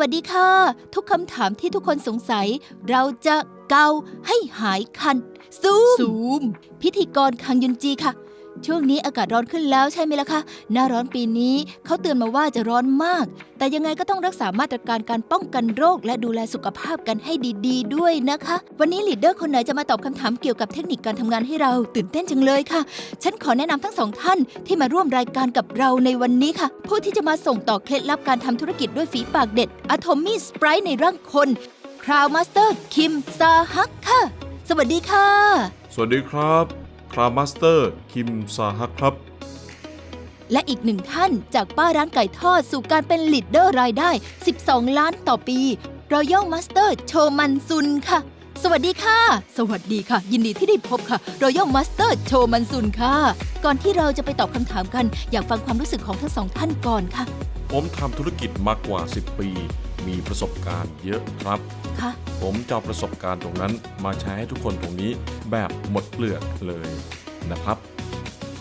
วัสดีค่ะ ทุกคำถามที่ทุกคนสงสัย เราจะเกาให้หายคัน ซูมซูมพิธีกรคังยุนจีค่ะ ช่วงนี้อากาศร้อนขึ้นแล้วใช่ไหมล่ะคะหน้าร้อนปีนี้เขาเตือนมาว่าจะร้อนมาก แต่ยังไงก็ต้องรักษามาตรการการป้องกันโรค และดูแลสุขภาพกันให้ดีๆด้วยนะคะ วันนี้ลีดเดอร์คนไหนจะมาตอบคำถามเกี่ยวกับเทคนิคการทำงานให้เราตื่นเต้นจังเลยค่ะ ฉันขอแนะนำทั้งสองท่านที่มาร่วมรายการกับเราในวันนี้ค่ะ ผู้ที่จะมาส่งต่อเคล็ดลับการทำธุรกิจด้วยฝีปากเด็ดอะโทมี่สไปร์ในร่างคนคราวมาสเตอร์คิมซาฮักค่ะ สวัสดีค่ะ สวัสดีครับ ครามาสเตอร์ คิมซาฮักครับ และอีกหนึ่งท่านจากป้าร้านไก่ทอดสู่การเป็นลีดเดอร์รายได้ 12 ล้านต่อปีรอยัลมาสเตอร์โชมันซุนค่ะ สวัสดีค่ะ สวัสดีค่ะ ยินดีที่ได้พบค่ะรอยัลมาสเตอร์โชมันซุนค่ะ ก่อนที่เราจะไปตอบคำถามกัน อยากฟังความรู้สึกของทั้งสองท่านก่อนค่ะ ผมทำธุรกิจมากกว่า 10 ปี มีประสบการณ์เยอะครับ ค่ะ ผมจะเอาประสบการณ์ตรงนั้นมาใช้ให้ทุกคนตรงนี้แบบหมดเปลือกเลยนะครับ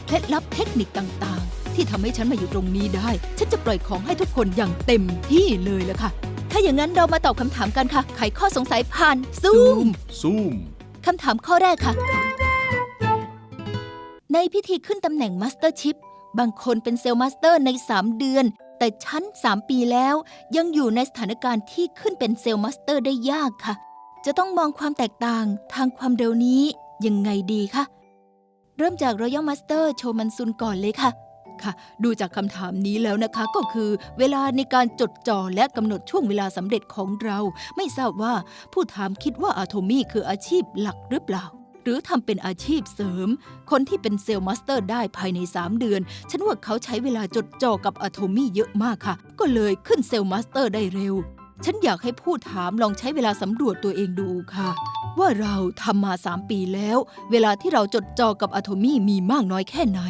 เคล็ดลับเทคนิคต่างๆ ที่ทำให้ฉันมาอยู่ตรงนี้ได้ ฉันจะปล่อยของให้ทุกคนอย่างเต็มที่เลยละค่ะ ถ้าอย่างนั้นเรามาตอบคำถามกันค่ะ ไขข้อสงสัยผ่านซูมซูม คำถามข้อแรกค่ะ ในพิธีขึ้นตำแหน่งมาสเตอร์ชิพบางคนเป็นเซลล์มาสเตอร์ใน 3 เดือน แต่ฉัน3ปีแล้วยังอยู่ในสถานการณ์ที่ขึ้นเป็นเซลล์มาสเตอร์ได้ยากค่ะ จะต้องมองความแตกต่างทางความเร็วนี้ยังไงดีคะเริ่มจากรอยัลมาสเตอร์โชมันซุนก่อนเลยค่ะค่ะ ดูจากคำถามนี้แล้วนะคะก็คือเวลาในการจดจ่อและกำหนดช่วงเวลาสำเร็จของเรา ไม่ทราบว่าผู้ถามคิดว่าอาโทมี่คืออาชีพหลักหรือเปล่า หรือทำเป็นอาชีพเสริม คนที่เป็นเซลล์มาสเตอร์ได้ภายใน 3 เดือน ฉันว่าเขาใช้เวลาจดจ่อกับอะโทมี่เยอะมากค่ะ ก็เลยขึ้นเซลล์มาสเตอร์ได้เร็ว ฉันอยากให้ผู้ถามลองใช้เวลาสำรวจตัวเองดูค่ะ ว่าเราทำมา3ปีแล้ว เวลาที่เราจดจ่อกับอะโทมี่มีมากน้อยแค่ไหน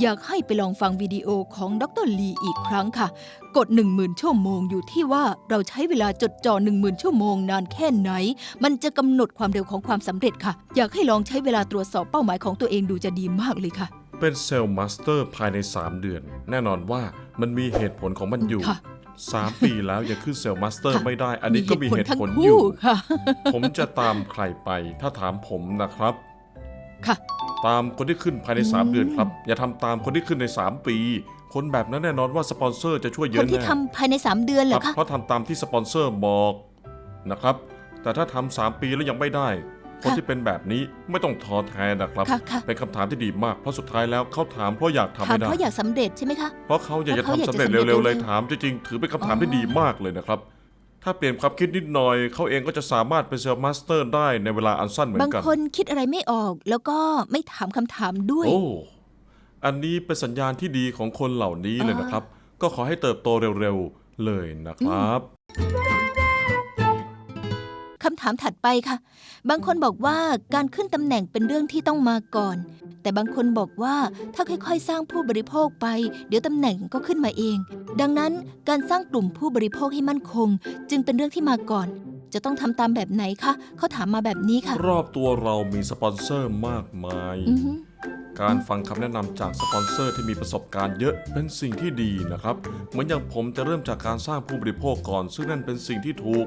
อยากให้ไปลองฟังวิดีโอของดรลีอีกครั้งค่ะ กด 10,000 ชั่วโมงอยู่ที่ว่าเราใช้เวลาจดจ่อ10,000 ชั่วโมงนานแค่ไหน มันจะกำหนดความเร็วของความสำเร็จค่ะ อยากให้ลองใช้เวลาตรวจสอบเป้าหมายของตัวเองดูจะดีมากเลยค่ะเป็นเซลล์มาสเตอร์ภายใน 3 เดือน แน่นอนว่ามันมีเหตุผลของมันอยู่ ค่ะ 3ปีแล้วยังขึ้นเซลล์มาสเตอร์ค่ะไม่ได้ อันนี้ก็มีเหตุทั้งผลอคู่ยู่ ค่ะ ผมจะตามใครไปถ้าถามผมนะครับ ค่ะ ตามคนที่ขึ้นภายในอืม3เดือนครับ อย่าทำตามคนที่ขึ้นใน 3 ปี คนแบบนั้นแน่นอนว่าสปอนเซอร์จะช่วยเยคนอะที่แน่ทำภายใน 3 เดือนเหรคอรับคะ เพราะทำตามที่สปอนเซอร์บอกนะครับ แต่ถ้าทำสามปีแล้วยังไม่ได้ คนค่ะที่เป็นแบบนี้ไม่ต้องท้อแท้นะครับ ค่ะค่ะ เป็นคำถามที่ดีมาก เพราะสุดท้ายแล้วเขาถามเพราะอยากทำถามให้ได้ เพราะอยากสำเร็จใช่ไหมคะ เพราะเขาอยากจะเพราะเขาอยากทำสำเร็จจะสำเร็จเร็วๆเลยเร็วๆ ถามจริงๆ ถือเป็นคำถามอ๋อที่ดีมากเลยนะครับ ถ้าเปลี่ยนความคิดนิดหน่อย เขาเองก็จะสามารถเป็นเซลล์มาสเตอร์ได้ในเวลาอันสั้นเหมือบางนกัน คนคิดอะไรไม่ออกแล้วก็ไม่ถามคำถามด้วย โอ้ อันนี้เป็นสัญญาณที่ดีของคนเหล่านี้เลยนะครับ ก็ขอให้เติบโตเร็วๆเลยนะครับคำถามถัดไปค่ะ บางคนบอกว่าการขึ้นตำแหน่งเป็นเรื่องที่ต้องมาก่อน แต่บางคนบอกว่าถ้าค่อยๆ สร้างผู้บริโภคไป เดี๋ยวตำแหน่งก็ขึ้นมาเอง ดังนั้นการสร้างกลุ่มผู้บริโภคให้มั่นคง จึงเป็นเรื่องที่มาก่อน จะต้องทำตามแบบไหนคะเขาถามมาแบบนี้ค่ะ รอบตัวเรามีสปอนเซอร์มากมาย อือฮึ การฟังคำแนะนำจากสปอนเซอร์ที่มีประสบการณ์เยอะเป็นสิ่งที่ดีนะครับ เหมือนอย่างผมจะเริ่มจากการสร้างผู้บริโภคก่อน ซึ่งนั่นเป็นสิ่งที่ถูก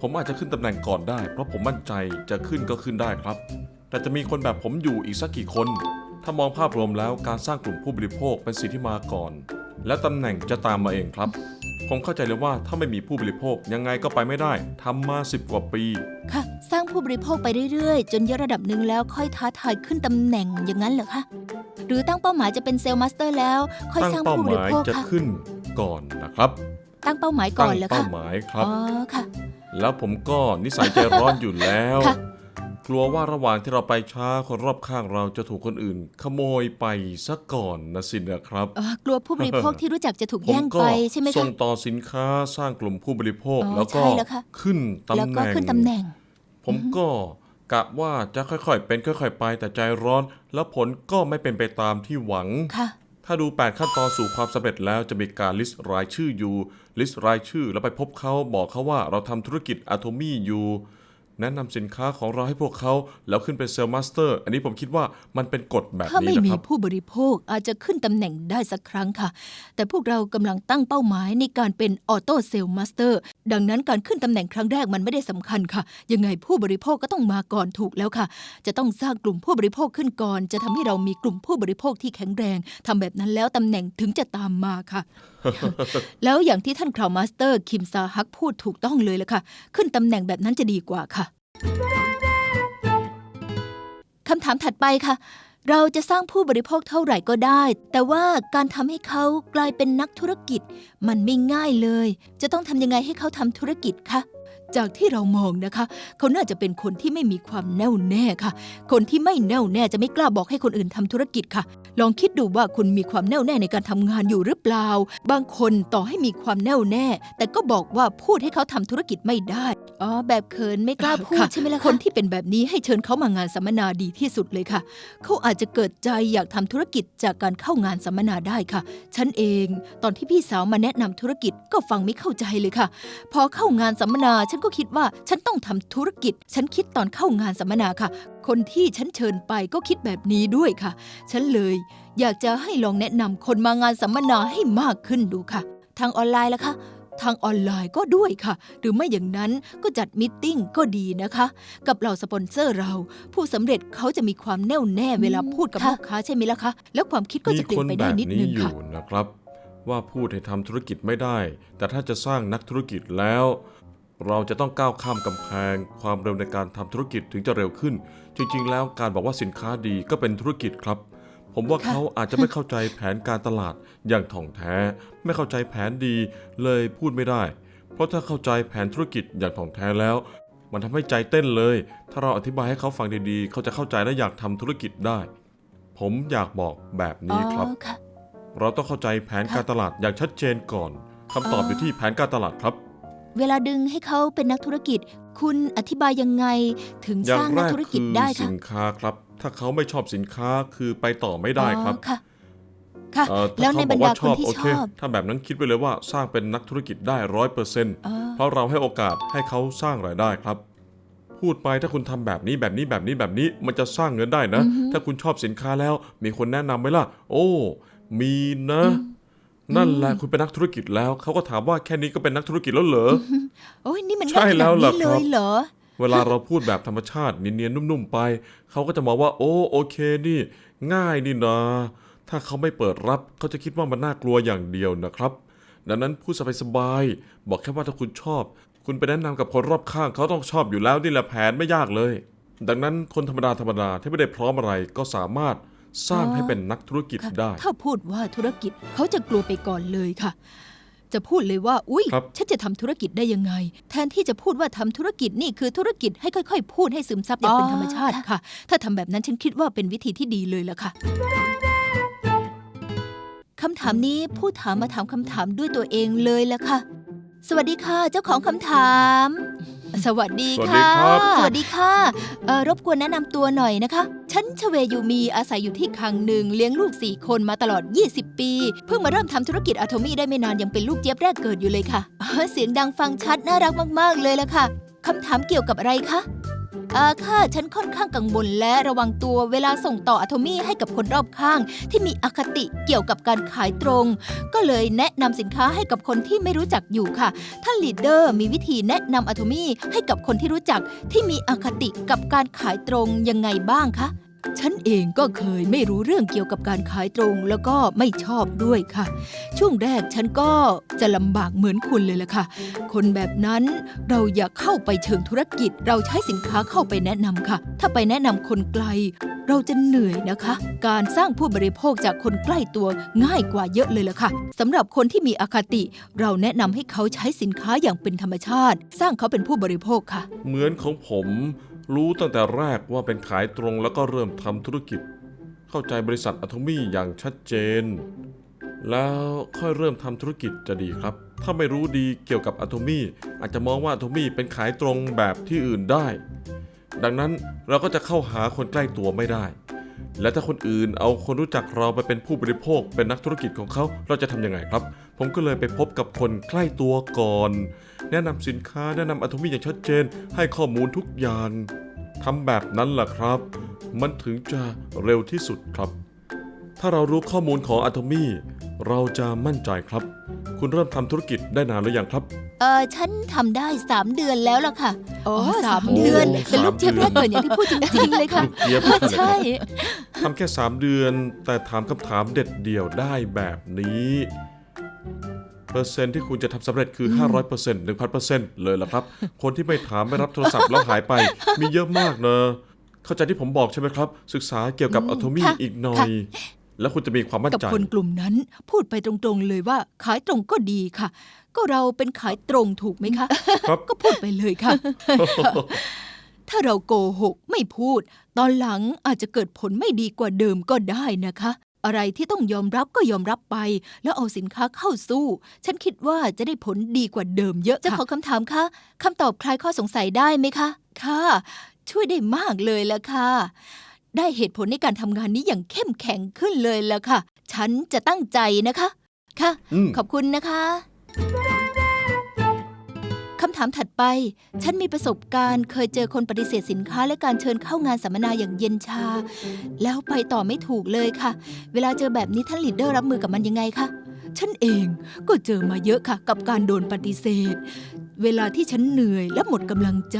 ผมอาจจะขึ้นตำแหน่งก่อนได้ เพราะผมมั่นใจจะขึ้นก็ขึ้นได้ครับ แต่จะมีคนแบบผมอยู่อีกสักกี่คน ถ้ามองภาพรวมแล้วการสร้างกลุ่มผู้บริโภคเป็นสิ่งที่มาก่อน และตำแหน่งจะตามมาเองครับ ผมเข้าใจเลยว่าถ้าไม่มีผู้บริโภคยังไงก็ไปไม่ได้ทำมา10กว่าปี ค่ะ สร้างผู้บริโภคไปเรื่อยๆ จนเยอะระดับหนึ่งแล้วค่อยท้าทายขึ้นตำแหน่งอย่างนั้นเหรอคะหรือตั้งเป้าหมายจะเป็นเซลล์มาสเตอร์แล้ว ค่อยตั้งสร้างเป้าผู้หบริมายโภคจะค่ะขึ้นก่อนนะครับตั้งเป้าหมายก่อนเหรอเป้าคะหมายครับ อ๋อค่ะ แล้วผมก็นิสัยใจร้อนอยู่แล้ว ค่ะ กลัวว่าระหว่างที่เราไปช้าคนรอบข้างเราจะถูกคนอื่น ขโมยไปซะก่อนนะสินะครับ อ๋อกลัวผู้บริโภคที่รู้จักจะถูกผมแย่งก็ไปใช่ไหมส่คะ งต่อสินค้าสร้างกลุ่มผู้บริโภคอ๋อแล้วก็ใช่แล้วค่ะ ขึ้นตำแล้วแหก็น่ง ขึ้นตำแหน่ง ผมก็กะว่าจะค่อยๆ เป็นค่อยๆ ไปแต่ใจร้อน แล้วผลก็ไม่เป็นไปตามที่หวัง ค่ะ ถ้าดู 8 ขั้นตอนสู่ความสำเร็จแล้วจะมีการลิสต์รายชื่ออยู่ ลิสต์รายชื่อแล้วไปพบเขาบอกเขาว่าเราทำธุรกิจอะโทมี่อยู่ แนะนำสินค้าของเราให้พวกเขา แล้วขึ้นเป็นเซลล์มาสเตอร์ อันนี้ผมคิดว่ามันเป็นกฎแบบถ้านี้ไม่นะมีครับ ผู้บริโภคอาจจะขึ้นตำแหน่งได้สักครั้งค่ะ แต่พวกเรากำลังตั้งเป้าหมายในการเป็นออโต้เซลล์มาสเตอร์ดังนั้นการขึ้นตำแหน่งครั้งแรกมันไม่ได้สำคัญค่ะ ยังไงผู้บริโภคก็ต้องมาก่อนถูกแล้วค่ะ จะต้องสร้างกลุ่มผู้บริโภคขึ้นก่อน จะทำให้เรามีกลุ่มผู้บริโภคที่แข็งแรงทำแบบนั้นแล้วตำแหน่งถึงจะตามมาค่ะแล้วอย่างที่ท่านคราวมาสเตอร์ คิมซาฮักพูดถูกต้องเลยละค่ะ ขึ้นตำแหน่งแบบนั้นจะดีกว่าค่ะคำถามถัดไปค่ะ เราจะสร้างผู้บริโภคเท่าไหร่ก็ได้ แต่ว่าการทำให้เขากลายเป็นนักธุรกิจ มันไม่ง่ายเลย จะต้องทำยังไงให้เขาทำธุรกิจคะ จากที่เรามองนะคะ เขาน่าจะเป็นคนที่ไม่มีความแน่วแน่ค่ะ คนที่ไม่แน่วแน่จะไม่กล้าบอกให้คนอื่นทำธุรกิจค่ะ ลองคิดดูว่าคุณมีความแน่วแน่ในการทำงานอยู่หรือเปล่า บางคนต่อให้มีความแน่วแน่ แต่ก็บอกว่าพูดให้เขาทำธุรกิจไม่ได้อ๋อแบบเขินไม่กล้าพูดค่ะใช่ไหมล่ะคนที่เป็นแบบนี้ให้เชิญเขามางานสัมมนาดีที่สุดเลยค่ะ เขาอาจจะเกิดใจอยากทำธุรกิจจากการเข้างานสัมมนาได้ค่ะ ฉันเอง ตอนที่พี่สาวมาแนะนำธุรกิจก็ฟังไม่เข้าใจเลยค่ะ พอเข้างานสัมมนาฉันก็คิดว่าฉันต้องทำธุรกิจ ฉันคิดตอนเข้างานสัมมนาค่ะ คนที่ฉันเชิญไปก็คิดแบบนี้ด้วยค่ะ ฉันเลย อยากจะให้ลองแนะนำคนมางานสัมมนาให้มากขึ้นดูค่ะ ทางออนไลน์ล่ะคะทางออนไลน์ก็ด้วยค่ะ หรือไม่อย่างนั้นก็จัดมิทติ้งก็ดีนะคะ กับเหล่าสปอนเซอร์เรา ผู้สำเร็จเขาจะมีความแน่วแน่เวลาพูดกับลูกค้าใช่ไหมล่ะคะ แล้วความคิดก็จะเปลี่ยนนไปได้นิดนี้นึงอยู่ค่ะนะครับ ว่าพูดให้ทำธุรกิจไม่ได้ แต่ถ้าจะสร้างนักธุรกิจแล้ว เราจะต้องก้าวข้ามกำแพง ความเร็วในการทำธุรกิจถึงจะเร็วขึ้น จริง ๆ แล้วการบอกว่าสินค้าดีก็เป็นธุรกิจครับ ผมว่าค่ะเขาอาจจะไม่เข้าใจแผนการตลาดอย่างถ่องแท้ ไม่เข้าใจแผนดีเลยพูดไม่ได้ เพราะถ้าเข้าใจแผนธุรกิจอย่างถ่องแท้แล้ว มันทำให้ใจเต้นเลย ถ้าเราอธิบายให้เขาฟังดีๆ เขาจะเข้าใจและอยากทำธุรกิจได้ ผมอยากบอกแบบนี้ครับอ๋อค่ะเราต้องเข้าใจแผนค่ะการตลาดอย่างชัดเจนก่อนคำตอบอ๋อออยู่ที่แผนการตลาดครับ เวลาดึงให้เขาเป็นนักธุรกิจ คุณอธิบายยังไงถึงอย่าสงร้างแรนักกธุรกิจคือได้สิคะนค้าครับ ถ้าเขาไม่ชอบสินค้าคือไปต่อไม่ได้ครับอ๋อค่ะ ค่ะ เอ่อแล้ถ้าวในเขาบบรอรกดาว่าชอบคนที่โอเคชอบถ้าแบบนั้นคิดไปเลยว่าสร้างเป็นนักธุรกิจได้ร้อยเปอร์เซ็นต์อ๋อเพราะเราให้โอกาสให้เขาสร้างรายได้ครับ พูดไปถ้าคุณทำแบบนี้แบบนี้แบบนี้แบบนี้มันจะสร้างเงินได้นะอือฮึถ้าคุณชอบสินค้าแล้วมีคนแนะนำไหมล่ะ โอ้ มีนะ นั่นแหละคุณเป็นนักธุรกิจแล้วเขาก็ถามว่าแค่นี้ก็เป็นนักธุรกิจแล้วเหรอโอ้ยนี่มันใช่ง่ายขแล้นาดวล่ะนี้เลครับยเหรอเวลาเราพูดแบบธรรมชาติเนียนๆนุ่มๆไปเขาก็จะมองว่า โอ้โอเคนี่ ง่ายนี่นะถ้าเขาไม่เปิดรับเขาจะคิดว่ามันน่ากลัวอย่างเดียวนะครับ ดังนั้นพูดสบายๆบอกแค่ว่าถ้าคุณชอบ คุณไปแนะนำกับคนรอบข้างเขาต้องชอบอยู่แล้วนี่แหละแผนไม่ยากเลย ดังนั้นคนธรรมดาธรรมดาที่ไม่ได้พร้อมอะไรก็สามารถ สร้างอ๋อให้เป็นนักธุรกิจค่ะได้ ถ้าพูดว่าธุรกิจเขาจะกลัวไปก่อนเลยค่ะ จะพูดเลยว่า อุ้ยครับ ฉันจะทำธุรกิจได้ยังไง แทนที่จะพูดว่าทำธุรกิจนี่คือธุรกิจให้ค่อย ๆ พูดให้ซึมซับอย่างเป็นธรรมชาติค่ะ ถ้าทำแบบนั้นฉันคิดว่าเป็นวิธีที่ดีเลยล่ะค่ะคำถามนี้ผู้ถามมาถามคำถามด้วยตัวเองเลยล่ะค่ะ สวัสดีค่ะ เจ้าของคำถาม สวัสดีสวัสดีค่ะครับสวัสดีค่ะเอ่อรบกวนแนะนำตัวหน่อยนะคะ ฉันชเวยูมีอาศัยอยู่ที่คังหนึ่งเลี้ยงลูก 4 คนมาตลอด 20 ปี เพิ่งมาเริ่มทำธุรกิจอะโทมี่ได้ไม่นานยังเป็นลูกเจี๊ยบแรกเกิดอยู่เลยค่ะอ๋อเสียงดังฟังชัดน่ารักมาก ๆ เลยละค่ะคำถามเกี่ยวกับอะไรคะเอาค่ะ ฉันค่อนข้างกังวลและระวังตัวเวลาส่งต่ออะโทมี่ให้กับคนรอบข้าง ที่มีอคติเกี่ยวกับการขายตรง ก็เลยแนะนำสินค้าให้กับคนที่ไม่รู้จักอยู่ค่ะ ท่านลีดเดอร์มีวิธีแนะนำอะโทมี่ให้กับคนที่รู้จักที่มีอคติกับการขายตรงยังไงบ้างคะ ฉันเองก็เคยไม่รู้เรื่องเกี่ยวกับการขายตรงแล้วก็ไม่ชอบด้วยค่ะ ช่วงแรกฉันก็จะลำบากเหมือนคุณเลยล่ะค่ะ คนแบบนั้นเราอย่าเข้าไปเชิงธุรกิจ เราใช้สินค้าเข้าไปแนะนำค่ะ ถ้าไปแนะนำคนไกล เราจะเหนื่อยนะคะ การสร้างผู้บริโภคจากคนใกล้ตัวง่ายกว่าเยอะเลยล่ะค่ะสำหรับคนที่มีอคติ เราแนะนำให้เขาใช้สินค้าอย่างเป็นธรรมชาติ สร้างเขาเป็นผู้บริโภคค่ะ เหมือนของผม รู้ตั้งแต่แรกว่าเป็นขายตรงแล้วก็เริ่มทำธุรกิจ เข้าใจบริษัทอะโทมี่อย่างชัดเจน แล้วค่อยเริ่มทำธุรกิจจะดีครับ ถ้าไม่รู้ดีเกี่ยวกับอะโทมี่อาจจะมองว่าอะโทมี่เป็นขายตรงแบบที่อื่นได้ ดังนั้นเราก็จะเข้าหาคนใกล้ตัวไม่ได้ และถ้าคนอื่นเอาคนรู้จักเราไปเป็นผู้บริโภคเป็นนักธุรกิจของเขาเราจะทำยังไงครับ ผมก็เลยไปพบกับคนใกล้ตัวก่อน แนะนำสินค้าแนะนำอัตมี่อย่างชัดเจน ให้ข้อมูลทุกอย่างทำแบบนั้นล่ะครับ มันถึงจะเร็วที่สุดครับ ถ้าเรารู้ข้อมูลของอัตมี่ เราจะมั่นใจครับ คุณเริ่มทำธุรกิจได้นานหรือยังครับ เออฉันทำได้3เดือนแล้วล่ะค่ะอ๋อสามสามเดือน โอ้เป็นลูกเจี๊ยบสามเดือนแรกเกิดอย่างที่พูดจริงๆเลยค่ะลูกเจี๊ยบเออนั่นแหละครับใช่ทำแค่ 3 เดือน แต่ถามคำถามเด็ดเดี่ยวได้แบบนี้ เปอร์เซ็นต์ที่คุณจะทำสำเร็จคือ 500% 1,000%เลยล่ะครับ คนที่ไม่ถามไม่รับโทรศัพท์แล้วหายไป มีเยอะมากเนอะเข้าใจที่ผมบอกใช่ไหมครับ ศึกษาเกี่ยวกับอืมอะโทมี่ค่ะ อีกหน่อค่ะย แล้วคุณจะมีความมั่นกับใจ คนกลุ่มนั้น พูดไปตรงๆเลยว่าขายตรงก็ดีค่ะ ก็เราเป็นขายตรงถูกไหมคะ ครับ ก็พูดไปเลยค่ะ ถ้าเราโกหกไม่พูด ตอนหลังอาจจะเกิดผลไม่ดีกว่าเดิมก็ได้นะคะ อะไรที่ต้องยอมรับก็ยอมรับไป แล้วเอาสินค้าเข้าสู้ ฉันคิดว่าจะได้ผลดีกว่าเดิมเยอะจะค่ะ ขอคำถามค่ะคำตอบคลายข้อสงสัยได้ไหมคะ ค่ะ ช่วยได้มากเลยละค่ะ ได้เหตุผลในการทำงานนี้อย่างเข้มแข็งขึ้นเลยละค่ะ ฉันจะตั้งใจนะคะ ค่ะ อืม ขอบคุณนะคะคำถามถัดไป ฉันมีประสบการณ์ เคยเจอคนปฏิเสธสินค้าและการเชิญเข้างานสัมมนาอย่างเย็นชา แล้วไปต่อไม่ถูกเลยค่ะ เวลาเจอแบบนี้ท่านลีดเดอร์รับมือกับมันยังไงคะ ฉันเองก็เจอมาเยอะค่ะ กับการโดนปฏิเสธ เวลาที่ฉันเหนื่อยและหมดกำลังใจ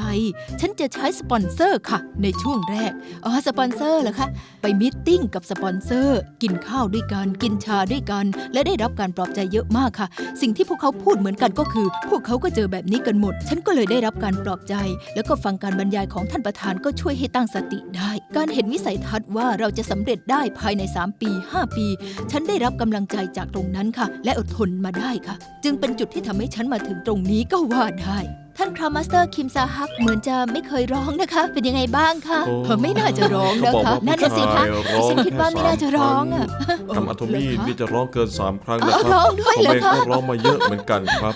ฉันจะใช้สปอนเซอร์ค่ะ ในช่วงแรก อ๋อ สปอนเซอร์เหรอคะ ไปมิทติ้งกับสปอนเซอร์ กินข้าวด้วยกัน กินชาด้วยกัน และได้รับการปลอบใจเยอะมากค่ะ สิ่งที่พวกเขาพูดเหมือนกันก็คือ พวกเขาก็เจอแบบนี้กันหมด ฉันก็เลยได้รับการปลอบใจ แล้วก็ฟังการบรรยายของท่านประธานก็ช่วยให้ตั้งสติได้ การเห็นวิสัยทัศน์ว่าเราจะสำเร็จได้ภายใน 3 ปี 5 ปี ฉันได้รับกำลังใจจากตรงนั้นค่ะ และอดทนมาได้ค่ะ จึงเป็นจุดที่ทำให้ฉันมาถึงตรงนี้ก็ว่าได้ ท่านคราวมาสเตอร์คิมซาฮักเหมือนจะไม่เคยร้องนะคะ เป็นยังไงบ้างคะโอ้ เธอไม่น่าจะร้องเขานะบอกคะว่านั่นน่ะสิคะผู้ชายร้องฉันคิดว่าไม่น่าจะร้องอะแค่สามครั้งกับอะโทมี่เหรอคะนี่จะร้องเกิน 3 ครั้งอ๋นะอครับร้องด้วยผมเหรอเองคะก็ร้องมาเยอะเหมือนกันครับ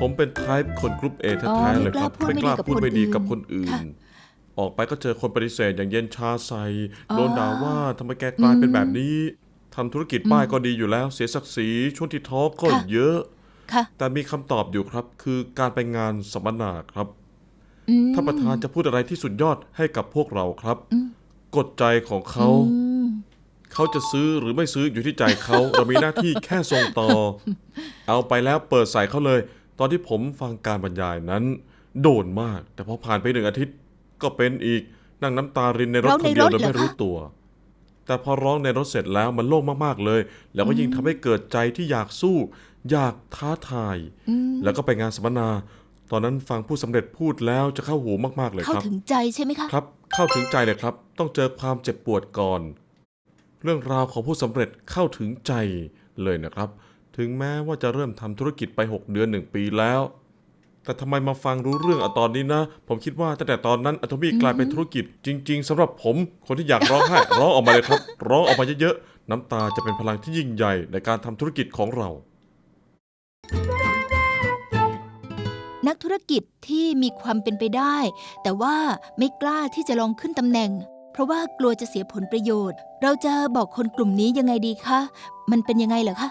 ผมเป็นไทป์คนกรุ๊ปเออ๋อแท้ๆเลยครับไม่ไม่กกล้าล้าพูพูดดไม่ไม่ดีดีกักับบคคนนอื่อื่น น ออกไปก็เจอคนปฏิเสธอย่างเย็นชาใสอ๋อโดนด่าว่าทำไมแกกลายเป็นอืมแบบนี้ทำธุรกิจป้ายก็ดีอยู่แล้ว เสียศักดิ์ศรีช่วงที่ท้อก็ค่ะเยอะ ค่ะ แต่มีคำตอบอยู่ครับ คือการไปงานสัมมนาครับอืมท่านประธานจะพูดอะไรที่สุดยอดให้กับพวกเราครับอืมกดใจของเขาอืมเขาจะซื้อหรือไม่ซื้ออยู่ที่ใจเขา เรามีหน้าที่แค่ส่งต่อ เอาไปแล้วเปิดใส่เขาเลย ตอนที่ผมฟังการบรรยายนั้น โดนมาก แต่พอผ่านไปหนึ่งอาทิตย์ ก็เป็นอีกนั่งน้ำตารินในรถร้องคในนเดียวรถโดยไม่เหรอคะรู้ตัว แต่พอร้องในรถเสร็จแล้วมันโล่งมากๆเลย แล้วก็ยิ่งทำให้เกิดใจที่อยากสู้ อยากท้าทายอืมแล้วก็ไปงานสัมมนา ตอนนั้นฟังผู้สำเร็จพูดแล้วจะเข้าหูมากๆเลยเข้าครับถึงใจใช่ไหมคะครับ เข้าถึงใจเลยครับ ต้องเจอความเจ็บปวดก่อน เรื่องราวของผู้สำเร็จเข้าถึงใจเลยนะครับ ถึงแม้ว่าจะเริ่มทำธุรกิจไป 6 เดือน 1 ปีแล้ว แต่ทำไมมาฟังรู้เรื่องอะตอนนี้นะ ผมคิดว่าตั้งแต่ตอนนั้นอะโทมี่กลายเป็นธุรกิจ จริง ๆสำหรับผมคนที่อยากร้องไห้ร้องออกมาเลยครับ ร้องออกมาเยอะๆน้ำตาจะเป็นพลังที่ยิ่งใหญ่ในการทำธุรกิจของเรา นักธุรกิจที่มีความเป็นไปได้ แต่ว่าไม่กล้าที่จะลองขึ้นตำแหน่ง เพราะว่ากลัวจะเสียผลประโยชน์ เราจะบอกคนกลุ่มนี้ยังไงดีคะ มันเป็นยังไงเหรอคะ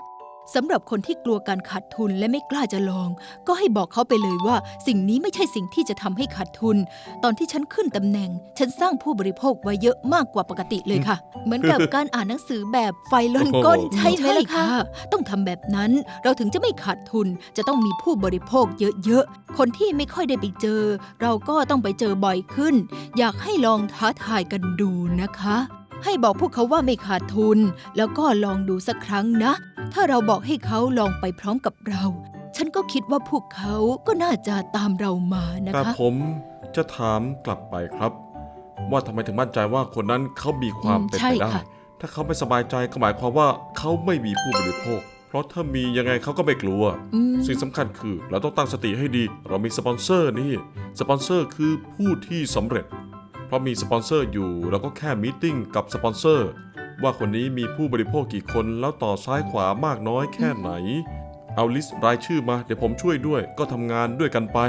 สำหรับคนที่กลัวการขาดทุนและไม่กล้าจะลอง ก็ให้บอกเขาไปเลยว่า สิ่งนี้ไม่ใช่สิ่งที่จะทำให้ขาดทุน ตอนที่ฉันขึ้นตำแหน่ง ฉันสร้างผู้บริโภคไว้เยอะมากกว่าปกติเลยค่ะ เหมือนกับการอ่านหนังสือแบบไฟล้นก้นโอ้โหใช่ไหมล่ะคะต้องทำแบบนั้นเราถึงจะไม่ขาดทุน จะต้องมีผู้บริโภคเยอะๆคนที่ไม่ค่อยได้ไปเจอ เราก็ต้องไปเจอบ่อยขึ้น อยากให้ลองท้าทายกันดูนะคะ ให้บอกพวกเขาว่าไม่ขาดทุน แล้วก็ลองดูสักครั้งนะ ถ้าเราบอกให้เขาลองไปพร้อมกับเรา ฉันก็คิดว่าพวกเขาก็น่าจะตามเรามานะแต่คะผมจะถามกลับไปครับ ว่าทำไมถึงมั่นใจว่าคนนั้นเขามีความอืมเป็นใช่ไปได้ค่ะถ้าเขาไม่สบายใจก็หมายความว่าเขาไม่มีผู้บริโภคเพราะถ้ามียังไงเขาก็ไม่กลัวอืมสิ่งสำคัญคือเราต้องตั้งสติให้ดี เรามีสปอนเซอร์นี่ สปอนเซอร์คือผู้ที่สำเร็จ เพราะมีสปอนเซอร์อยู่เราก็แค่มีติ้งกับสปอนเซอร์ ว่าคนนี้มีผู้บริโภคกี่คนแล้วต่อซ้ายขวามากน้อยแค่ไหน เอาลิสต์รายชื่อมาเดี๋ยวผมช่วยด้วย ก็ทำงานด้วยกันไป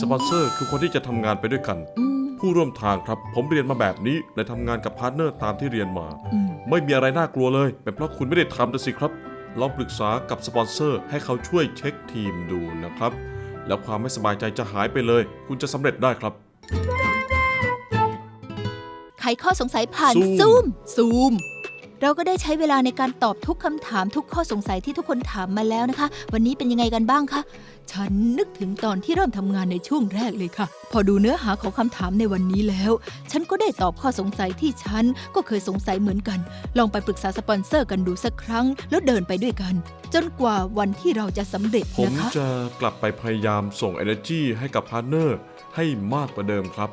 สปอนเซอร์คือคนที่จะทำงานไปด้วยกัน ผู้ร่วมทางครับ ผมเรียนมาแบบนี้และทำงานกับพาร์ทเนอร์ตามที่เรียนมามไม่มีอะไรน่ากลัวเลยเป็นเพราะคุณไม่ได้ทำแต่สิครับลองปรึกษากับสปอนเซอร์ให้เขาช่วยเช็คทีมดูนะครับ แล้วความไม่สบายใจจะหายไปเลย คุณจะสำเร็จได้ครับ ขข้อสงสัยผ่านซูซูมมซูม เราก็ได้ใช้เวลาในการตอบทุกคำถามทุกข้อสงสัยที่ทุกคนถามมาแล้วนะคะ วันนี้เป็นยังไงกันบ้างคะ ฉันนึกถึงตอนที่เริ่มทำงานในช่วงแรกเลยค่ะ พอดูเนื้อหาของคำถามในวันนี้แล้ว ฉันก็ได้ตอบข้อสงสัยที่ฉันก็เคยสงสัยเหมือนกัน ลองไปปรึกษาสปอนเซอร์กันดูสักครั้ง แล้วเดินไปด้วยกัน จนกว่าวันที่เราจะสำเร็จผมนะคะ จะกลับไปพยายามส่ง energy ให้กับพาร์ทเนอร์ให้มากกว่าเดิมครับ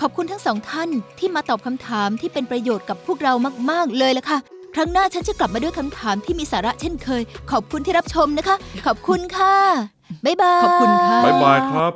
ขอบคุณทั้งสองท่านที่มาตอบคำถามที่เป็นประโยชน์กับพวกเรามาก ๆ เลยละค่ะ ครั้งหน้าฉันจะกลับมาด้วยคำถามที่มีสาระเช่นเคย ขอบคุณที่รับชมนะคะ ขอบคุณค่ะ บ๊ายบาย ขอบคุณค่ะ บ๊ายบายครับ